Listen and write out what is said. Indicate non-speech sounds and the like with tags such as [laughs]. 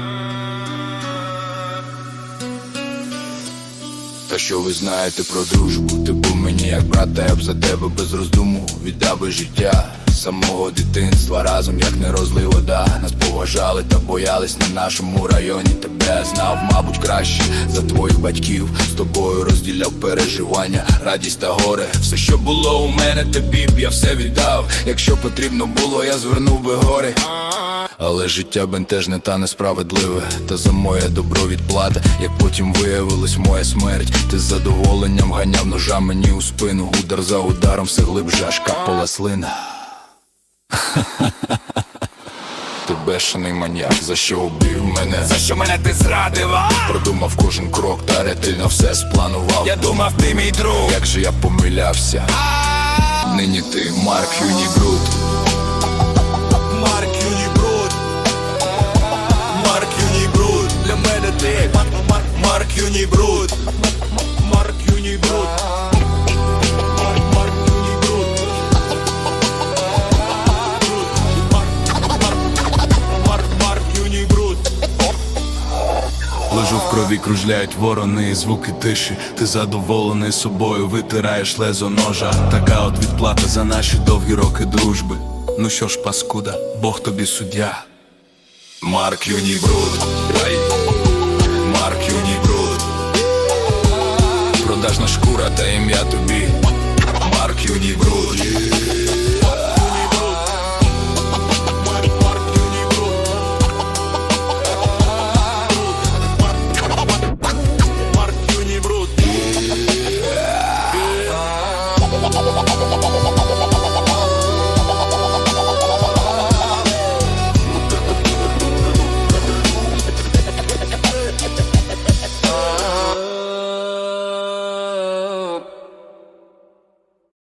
Thank you. Та що ви знаєте про дружбу? Ти був мені як брат, та я б за тебе без роздуму віддав би життя самого дитинства разом, як не розлий вода. Нас поважали та боялись на нашому районі. Тебе знав, мабуть, краще за твоїх батьків. З тобою розділяв переживання, радість та горе. Все, що було у мене, тобі б я все віддав. Якщо потрібно було, я звернув би гори. Але життя бентежне та несправедливе, та за моє добро відплата, як потім виявилась моя смерть, ти з задоволенням ганяв ножа мені у спину, удар за ударом все глибше аж капала слина. [laughs] Ти бешений маньяк, за що убив мене? За що мене ти зрадив? а? Продумав кожен крок та ретельно все спланував. Я думав, ти мій друг. Як же я помилявся? Нині ти Марк Юнібрут. Крові, кружляють ворони, і звуки тиші. Ти задоволений собою, витираєш лезо ножа. Така от відплата за наші довгі роки дружби. Ну що ж, паскуда, Бог тобі суддя. Марк Юнібрут Ай. Марк Юнібрут Продажна шкура та ім'я тобі Марк Юнібрут